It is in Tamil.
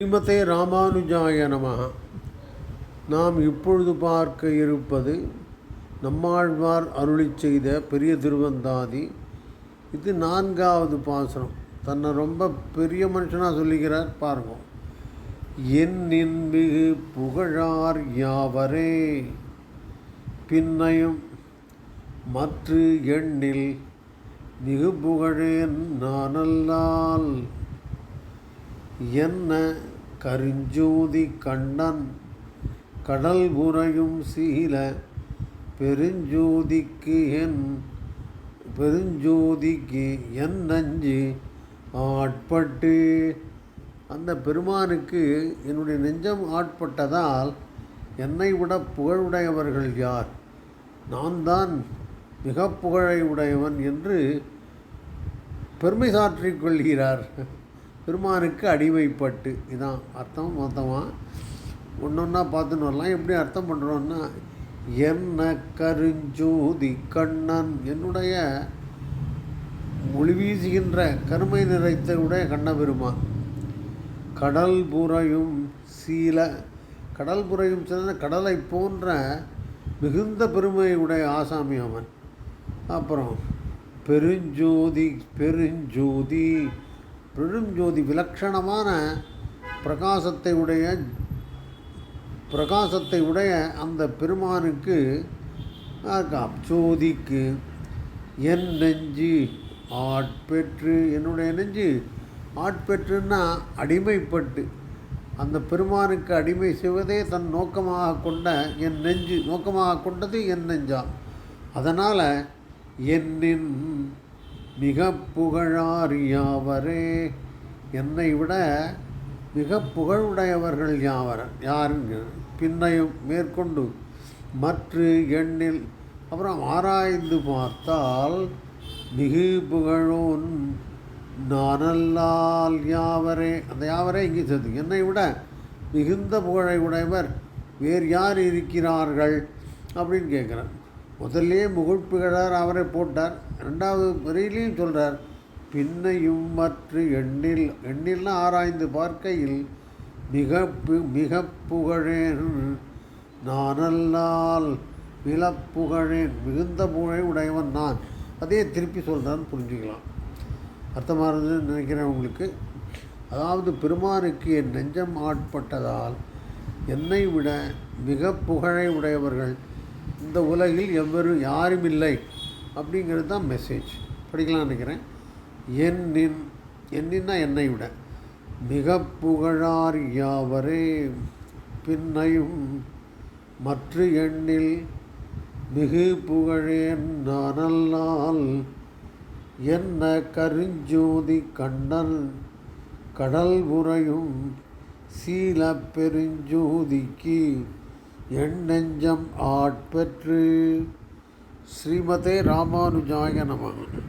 ஸ்ரீமதே ராமானுஜாய நமக நாம் இப்பொழுது பார்க்க இருப்பது நம்மாழ்வார் அருளிச் செய்த பெரிய திருவந்தாதி. இது நான்காவது பாசனம் தன்னை ரொம்ப பெரிய மனுஷனாக சொல்லிக்கிறார் பாருங்க. என் மிகு புகழார் யாவரே. பின்னையும் மற்ற எண்ணில் மிகு புகழேன் நானல்லால். என்ன கருஞ்சோதி கண்ணன் கடல் புரையும் சீல பெருஞ்சோதிக்கு என் பெருஞ்சோதிக்கு என் நஞ்சு ஆட்பட்டு. அந்த பெருமானுக்கு என்னுடைய நெஞ்சம் ஆட்பட்டதால் என்னை விட புகழுடையவர்கள் யார்? நான் தான் மிக புகழை உடையவன் என்று பெருமை சாற்றிக் கொள்கிறார். பெருமானுக்கு அடிமைப்பட்டு. இதான் அர்த்தம் மொத்தமாக ஒன்று ஒன்றா பார்த்துன்னு வரலாம். எப்படி அர்த்தம் பண்ணுறோன்னா என்ன கருஞ்சோதி கண்ணன் என்னுடைய மொழி வீசுகின்ற கருமை நிறைத்த உடைய கண்ணபெருமான். கடல் புறையும் சீல கடல் புறையும் சிறந்த கடலை போன்ற மிகுந்த பெருமையுடைய ஆசாமி அவன். அப்புறம் பெருஞ்சோதி பெருஞ்சோதி பெருஞ்சோதி விலட்சணமான பிரகாசத்தை உடைய பிரகாசத்தை உடைய அந்த பெருமானுக்கு அச்சோதிக்கு என் நெஞ்சு ஆட்பெற்று என்னுடைய நெஞ்சு ஆட்பெற்றுன்னா அடிமைப்பட்டு அந்த பெருமானுக்கு அடிமை செய்வதே தன் நோக்கமாக கொண்ட என் நெஞ்சு நோக்கமாக கொண்டது என் நெஞ்சா. அதனால் என்னின் மிக புகழார் யாவரே என்னை விட மிக புகழுடையவர்கள் யாவர்? யாருங்க? பின்னையும் மேற்கொண்டு மற்ற எண்ணில் அப்புறம் ஆராய்ந்து பார்த்தால் மிகு புகழோன் நானல்லால் யாவரே. அந்த யாவரே இங்கே சேர்த்து என்னை விட மிகுந்த புகழை உடையவர் வேறு யார் இருக்கிறார்கள்? அப்படின்னு கேட்குறேன் முதல்லையே முகழ்ப்புகழார் அவரை போட்டார். ரெண்டாவது வரையிலையும் சொல்கிறார் பின்னையும் மற்ற எண்ணில் எண்ணில்னா ஆராய்ந்து பார்க்கையில் மிக பு- மிக புகழேன் நானல்லால் விலப்புகழேன் மிகுந்த புகழை உடையவன் நான். அதே திருப்பி சொல்கிறான்னு புரிஞ்சுக்கலாம். அர்த்தமானதுன்னு நினைக்கிறேன் உங்களுக்கு. அதாவது பெருமானுக்கு என் நெஞ்சம் ஆட்பட்டதால் என்னை விட மிக புகழை உடையவர்கள் இந்த உலகில் எவரும் யாரும் இல்லை அப்படிங்கிறது தான் மெசேஜ் படிக்கலாம்னு நினைக்கிறேன். என்னின் என்னின்னா என்னை விட. மிக புகழார் யாவரே பின்னையும் மற்ற எண்ணில் மிகு புகழேன் நானல்லால். என்ன கருஞ்சோதி கண்ணன் கடல் உறையும் சீல பெருஞ்சோதிக்கு. என் நெஞ்சம் ஆட்பெற்று. ஸ்ரீமதே ராமானுஜாய நமகன்